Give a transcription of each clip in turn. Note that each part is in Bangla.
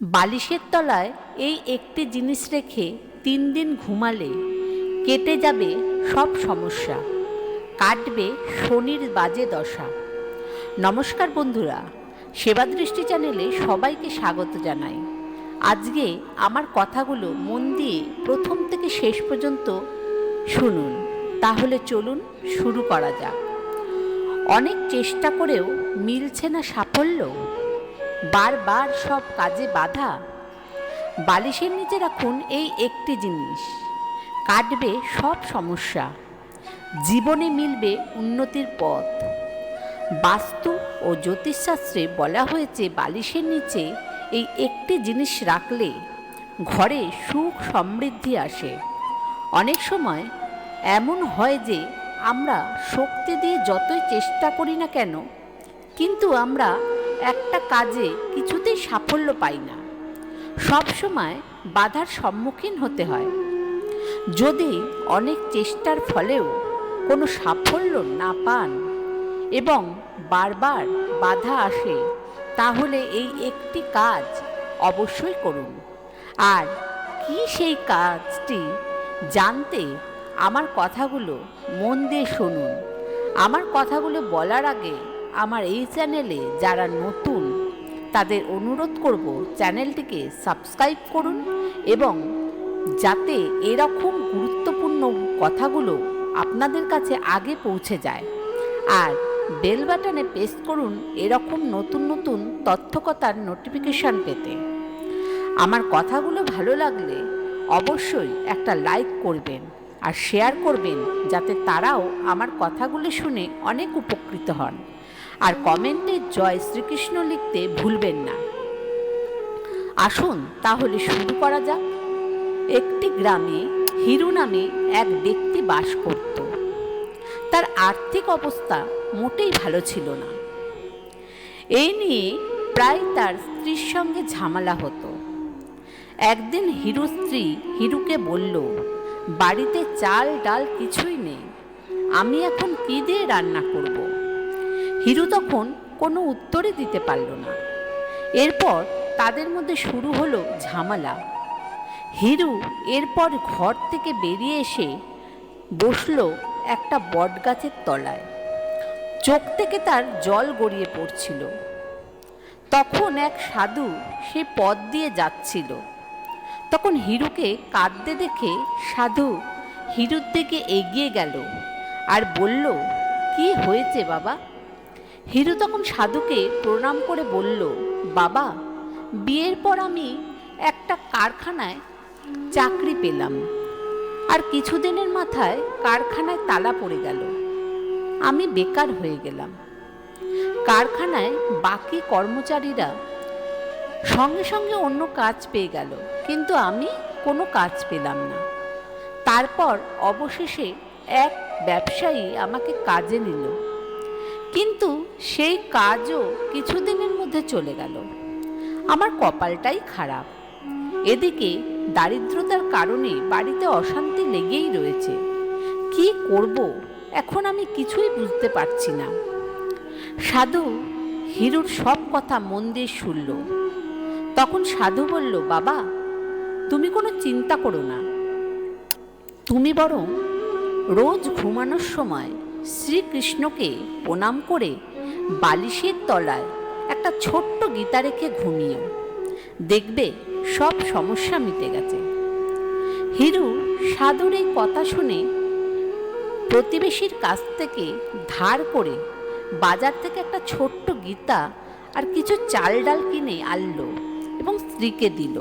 বালিশের তলায় এই একটি জিনিস রেখে তিন দিন ঘুমালে কেটে যাবে সব সমস্যা, কাটবে শনির বাজে দশা। নমস্কার বন্ধুরা, সেবা দৃষ্টি চ্যানেলে সবাইকে স্বাগত জানাই। আজকে আমার কথাগুলো মন দিয়ে প্রথম থেকে শেষ পর্যন্ত শুনুন। তাহলে চলুন শুরু করা যাক। অনেক চেষ্টা করেও মিলছে না সাফল্য? বারবার সব কাজে বাধা? বালিশের নিচে রাখুন এই একটি জিনিস। কাটবে সব সমস্যা। জীবনে মিলবে উন্নতির পথ। বাস্তু ও জ্যোতিষশাস্ত্রে বলা হয়েছে, বালিশের নিচে এই একটি জিনিস রাখলে ঘরে সুখ সমৃদ্ধি আসে। অনেক সময় এমন হয় যে, আমরা শক্তি দিয়ে যতই চেষ্টা করি না কেন, কিন্তু আমরা একটা কাজে কিছুতেই সাফল্য পাই না। সব সময় বাধার সম্মুখীন হতে হয়। যদি অনেক চেষ্টার ফলেও কোনো সাফল্য না পান এবং বারবার বাধা আসে, তাহলে এই একটি কাজ অবশ্যই করুন। আর কি সেই কাজটি জানতে আমার কথাগুলো মন দিয়ে শুনুন। আমার কথাগুলো বলার আগে আমার এই চ্যানেলে যারা নতুন, তাদের অনুরোধ করব চ্যানেলটিকে সাবস্ক্রাইব করুন এবং যাতে এরকম গুরুত্বপূর্ণ কথাগুলো আপনাদের কাছে আগে পৌঁছে যায়। আর বেল বাটনে প্রেস করুন এরকম নতুন নতুন তথ্যকতার নোটিফিকেশান পেতে। আমার কথাগুলো ভালো লাগলে অবশ্যই একটা লাইক করবেন আর শেয়ার করবেন যাতে তারাও আমার কথাগুলো শুনে অনেক উপকৃত হন। আর কমেন্টে জয় শ্রীকৃষ্ণ লিখতে ভুলবেন না। আসুন তাহলে শুরু করা যাক। একটি গ্রামে হিরু নামে এক ব্যক্তি বাস করত। তার আর্থিক অবস্থা মোটেই ভালো ছিল না। এই নিয়ে প্রায় তার স্ত্রীর সঙ্গে ঝামেলা হতো। একদিন হিরু স্ত্রী হিরুকে বলল, বাড়িতে চাল ডাল কিছুই নেই। আমি এখন কী দিয়ে রান্না করব। হিরু তখন কোনো উত্তরই দিতে পারল না। এরপর তাদের মধ্যে শুরু হলো ঝামেলা। হিরু এরপর ঘর থেকে বেরিয়ে এসে বসল একটা বটগাছের তলায়। চোখ থেকে তার জল গড়িয়ে পড়ছিল। তখন এক সাধু সে পথ দিয়ে যাচ্ছিল। তখন হিরুকে কাঁদতে দেখে সাধু হিরুর দিকে এগিয়ে গেল আর বলল, কি হয়েছে বাবা? হিরু তখন সাধুকে প্রণাম করে বলল, বাবা, বিয়ের পর আমি একটা কারখানায় চাকরি পেলাম। আর কিছুদিনের মাথায় কারখানায় তালা পড়ে গেল। আমি বেকার হয়ে গেলাম। কারখানায় বাকি কর্মচারীরা সঙ্গে সঙ্গে অন্য কাজ পেয়ে গেল, কিন্তু আমি কোনো কাজ পেলাম না। তারপর অবশেষে এক ব্যবসায়ী আমাকে কাজে নিল। কিন্তু সেই কাজও কিছুদিনের মধ্যে চলে গেল। আমার কপালটাই খারাপ। এদিকে দারিদ্রতার কারণে বাড়িতে অশান্তি লেগেই রয়েছে। কি করব, এখন আমি কিছুই বুঝতে পারছি না। সাধু হিরুর সব কথা মন দিয়ে শুনল। তখন সাধু বলল, বাবা, তুমি কোনো চিন্তা করো না। তুমি বরং রোজ ঘুমানোর সময় শ্রীকৃষ্ণকে প্রণাম করে বালিশের তলায় একটা ছোট্ট গীতা রেখে ঘুমিয়েও দেখবে সব সমস্যা মিটে গেছে। হিরু সাধুর এই কথা শুনে প্রতিবেশীর কাছ থেকে ধার করে বাজার থেকে একটা ছোট্ট গীতা আর কিছু চাল ডাল কিনে আনলো এবং স্ত্রীকে দিল।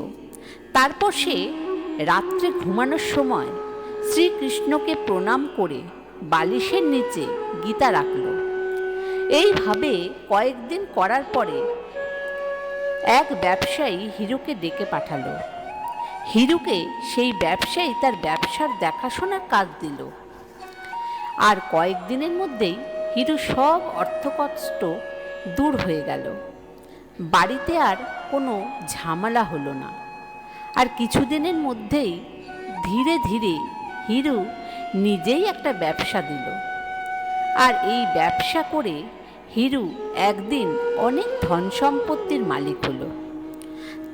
তারপর সে রাত্রে ঘুমানোর সময় শ্রীকৃষ্ণকে প্রণাম করে বালিশের নিচে গীতা রাখল। এইভাবে কয়েকদিন করার পরে এক ব্যবসায়ী হিরুকে ডেকে পাঠালো। হিরুকে সেই ব্যবসায়ী তার ব্যবসার দেখাশোনার কাজ দিল। আর কয়েকদিনের মধ্যেই হিরু সব অর্থকষ্ট দূর হয়ে গেল। বাড়িতে আর কোনো ঝামেলা হলো না। আর কিছুদিনের মধ্যেই ধীরে ধীরে হিরু নিজেই একটা ব্যবসা দিল। আর এই ব্যবসা করে হিরু একদিন অনেক ধন সম্পত্তির মালিক হলো।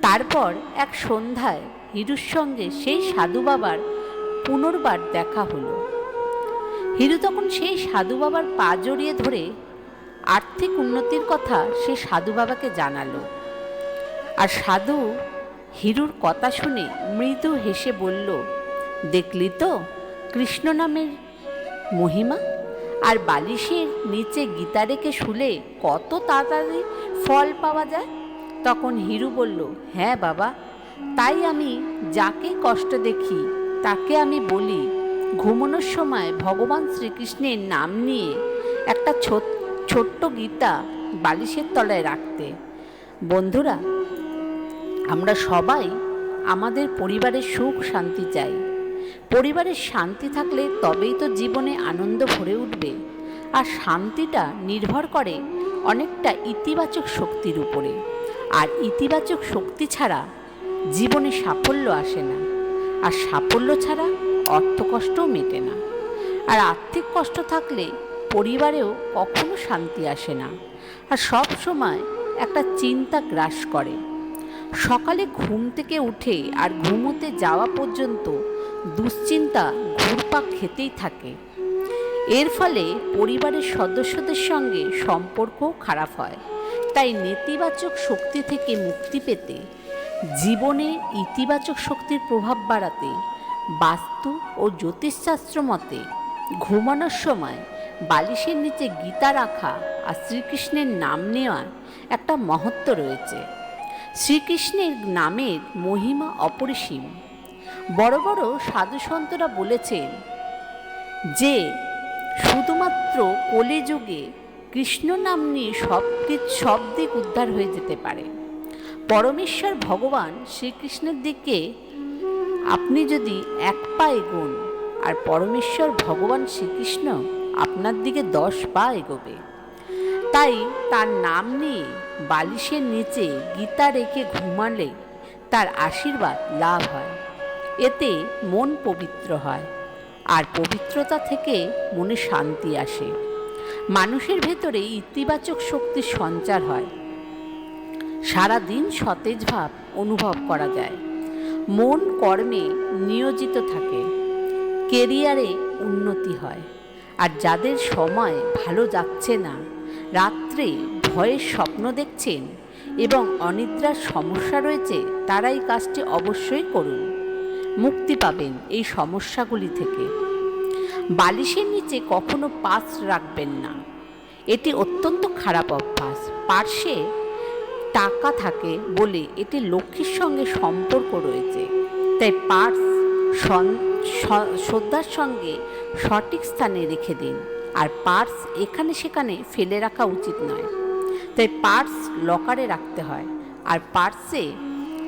তারপর এক সন্ধ্যায় হিরুর সঙ্গে সেই সাধু বাবার পুনর্বার দেখা হলো। হিরু তখন সেই সাধু বাবার পা জড়িয়ে ধরে আর্থিক উন্নতির কথা সে সাধু বাবাকে জানালো। আর সাধু হিরুর কথা শুনে মৃদু হেসে বলল, দেখলি তো? কৃষ্ণ নামের মহিমা? আর বালিশের নিচে গীতা রেখে শুলে কত তাড়াতাড়ি ফল পাওয়া যায়? তখন হিরু বলল হ্যাঁ বাবা, তাই আমি যাকে কষ্ট দেখি, তাকে আমি বলি, ঘুমানোর সময় ভগবান শ্রীকৃষ্ণের নাম নিয়ে একটা ছোট- ছোট্ট গীতা বালিশের তলায় রাখতে। বন্ধুরা, আমরা সবাই আমাদের পরিবারের সুখ শান্তি চাই। পরিবারের শান্তি থাকলে তবেই তো জীবনে আনন্দ ভরে উঠবে। আর শান্তিটা নির্ভর করে অনেকটা ইতিবাচক শক্তির উপরে। আর ইতিবাচক শক্তি ছাড়া জীবনে সাফল্য আসে না। আর সাফল্য ছাড়া অর্থকষ্টও মেটে না। আর আর্থিক কষ্ট থাকলে পরিবারেও কখনো শান্তি আসে না। আর সব সময় একটা চিন্তা গ্রাস করে। সকালে ঘুম থেকে উঠে আর ঘুমোতে যাওয়া পর্যন্ত দুশ্চিন্তা ঘুরপাক খেতেই থাকে। এর ফলে পরিবারের সদস্যদের সঙ্গে সম্পর্কও খারাপ হয়। তাই নেতিবাচক শক্তি থেকে মুক্তি পেতে, জীবনে ইতিবাচক শক্তির প্রভাব বাড়াতে, বাস্তু ও জ্যোতিষশাস্ত্র মতে ঘুমানোর সময় বালিশের নিচে গীতা রাখা আর শ্রীকৃষ্ণের নাম নেওয়ার একটা মহত্ব রয়েছে। শ্রীকৃষ্ণের নামের মহিমা অপরিসীম। বড় বড় সাধুসন্তরা বলেছেন যে, শুধুমাত্র কলিযুগে কৃষ্ণ নাম নিয়ে সব সব দিক উদ্ধার হয়ে যেতে পারে। পরমেশ্বর ভগবান শ্রীকৃষ্ণের দিকে আপনি যদি এক পা এগোন, আর পরমেশ্বর ভগবান শ্রীকৃষ্ণ আপনার দিকে দশ পা এগোবে। তাই তার নাম নিয়ে বালিশের নিচে গীতা রেখে ঘুমালে তার আশীর্বাদ লাভ হয়। এতে মন পবিত্র হয়, আর পবিত্রতা থেকে মনে শান্তি আসে। মানুষের ভেতরে ইতিবাচক শক্তির সঞ্চার হয়। সারা দিন সতেজ ভাব অনুভব করা যায়। মন কর্মে নিয়োজিত থাকে। কেরিয়ারে উন্নতি হয়। আর যাদের সময় ভালো যাচ্ছে না, রাত্রে ভয়ের স্বপ্ন দেখছেন এবং অনিদ্রার সমস্যা রয়েছে তারাই কাজটি অবশ্যই করুন। মুক্তি পাবেন এই সমস্যাগুলি থেকে। বালিশের নিচে কখনো পার্স রাখবেন না। এটি অত্যন্ত খারাপ অভ্যাস। পার্শ্বে টাকা থাকে বলে এটি লক্ষ্মীর সঙ্গে সম্পর্ক রয়েছে। তাই পার্স শ্রদ্ধার সঙ্গে সঠিক স্থানে রেখে দিন। আর পার্স এখানে সেখানে ফেলে রাখা উচিত নয়। তাই পার্স লকারে রাখতে হয়। আর পার্সে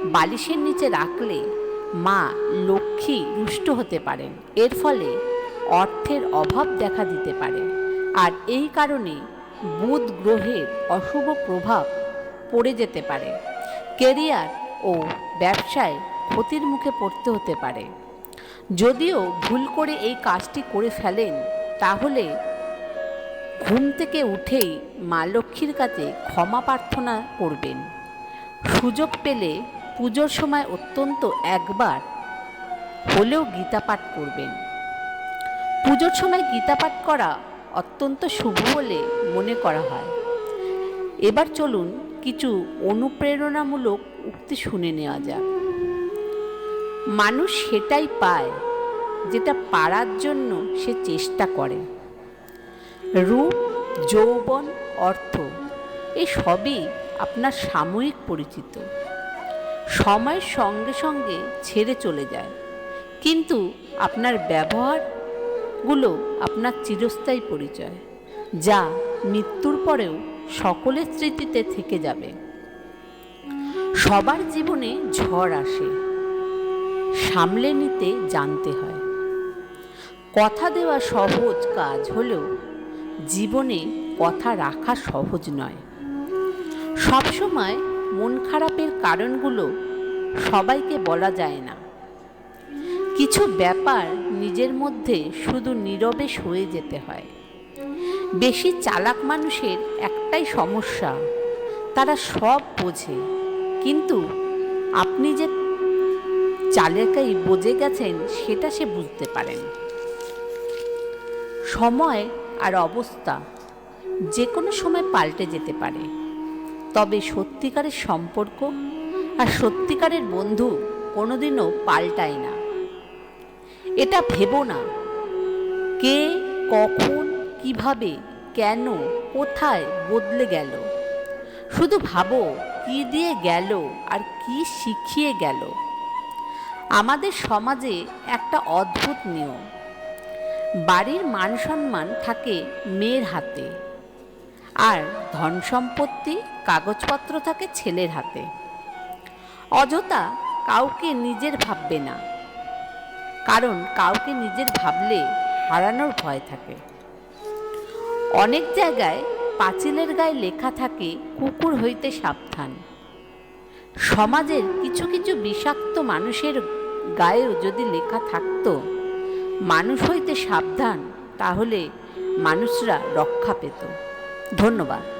বালিশের নিচে রাখলে মা লক্ষ্মী রুষ্ট হতে পারেন। এর ফলে অর্থের অভাব দেখা দিতে পারে। আর এই কারণে বুধ গ্রহের অশুভ প্রভাব পড়ে যেতে পারে। কেরিয়ার ও ব্যবসায় ক্ষতির মুখে পড়তে হতে পারে। যদিও ভুল করে এই কাজটি করে ফেলেন, তাহলে ঘুম থেকে উঠেই মা লক্ষ্মীর কাছে ক্ষমা প্রার্থনা করবেন। সুযোগ পেলে পুজোর সময় অত্যন্ত একবার হলেও গীতা পাঠ করবেন। পুজোর সময় গীতা পাঠ করা অত্যন্ত শুভ বলে মনে করা হয়। এবার চলুন কিছু অনুপ্রেরণামূলক উক্তি শুনে নেওয়া যাক। মানুষ সেটাই পায় যেটা পারার জন্য সে চেষ্টা করে। রূপ, যৌবন, অর্থ এই সবই আপনার সাময়িক পরিচিত। সময়ের সঙ্গে সঙ্গে ছেড়ে চলে যায়। কিন্তু আপনার ব্যবহারগুলো আপনার চিরস্থায়ী পরিচয়, যা মৃত্যুর পরেও সকলের স্মৃতিতে থেকে যাবে। সবার জীবনে ঝড় আসে, সামলে নিতে জানতে হয়। কথা দেওয়া সহজ কাজ হলেও জীবনে কথা রাখা সহজ নয়। সবসময় মন খারাপের কারণগুলো সবাইকে বলা যায় না। কিছু ব্যাপার নিজের মধ্যে শুধু নীরবে সয়ে যেতে হয়। বেশি চালাক মানুষের একটাই সমস্যা, তারা সব বোঝে। কিন্তু আপনি যে চালেকাই বোঝে গেছেন, সেটা সে বুঝতে পারেন। সময় আর অবস্থা যে কোনো সময় পাল্টে যেতে পারে। তবে সত্যিকারের সম্পর্ক আর সত্যিকারের বন্ধু কোনোদিনও পাল্টায় না। এটা ভেবো না। কে, কখন, কীভাবে, কেন, কোথায় বদলে গেল? শুধু ভাবো কি দিয়ে গেল আর কি শিখিয়ে গেল। আমাদের সমাজে একটা অদ্ভুত নিয়ম। বাড়ির মান সম্মান থাকে মেয়ের হাতে। আর ধন সম্পত্তি কাগজপত্র থাকে ছেলের হাতে। অযথা কাউকে নিজের ভাববে না। কারণ কাউকে নিজের ভাবলে হারানোর ভয় থাকে। অনেক জায়গায় পাঁচিলের গায়ে লেখা থাকে, কুকুর হইতে সাবধান। সমাজের কিছু কিছু বিষাক্ত মানুষের গায়েও যদি লেখা থাকতো, মানুষ হইতে সাবধান, তাহলে মানুষরা রক্ষা পেত। ধন্যবাদ।